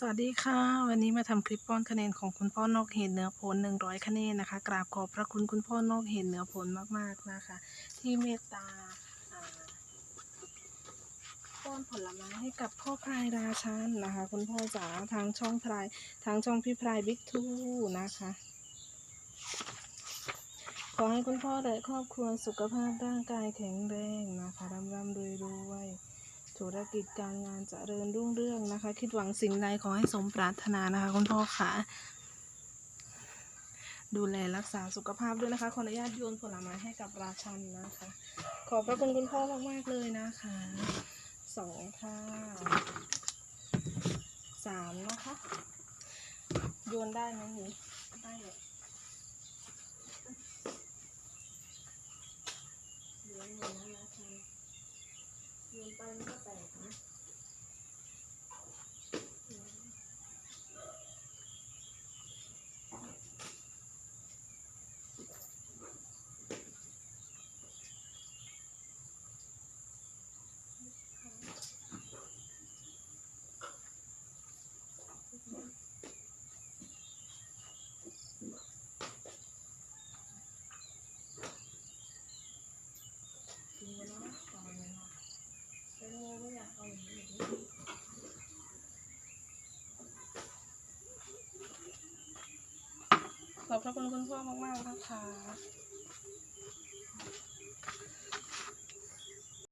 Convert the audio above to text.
สวัสดีค่ะ วันนี้มาทำคลิปป้อนคะแนนของคุณพ่อนกเห็นเหนือผล100คะแนนนะคะ กราบขอบพระคุณคุณพ่อนกเห็นเหนือผลมากๆนะคะ ที่เมตตาป้อนผลไม้ให้กับพ่อพลายราชันนะคะ คุณพ่อจ๋าทางช่องพลายทางช่องพี่พลายบิ๊กทูนะคะ ขอให้คุณพ่อและครอบครัวสุขภาพร่างกายแข็งแรงนะคะร่ำร่ำรวยรวย ธุรกิจการงานจเจริญรุ่งเรืองนะคะ คิดหวังสิ่งใดขอให้สมปรารถนานะคะคุณพ่อค่ะ ดูแลรักษาสุขภาพด้วยนะคะขออนุญาตโยนผลไม้ให้กับราชันนะคะ ขอบพระคุณคุณพ่อมากๆเลยนะคะสองค่ะสามนะคะ โยนได้ไหมหนูได้เลย เลี้ยงอยู่นะนะคะโยน ไปมันก็แตกนะกินไปแล้วนะต่อเลยเนาะแตงโมก็อยากเอาอย่างนี้อยู่ดิ ขอบพระคุณคุณพ่อมากๆนะคะ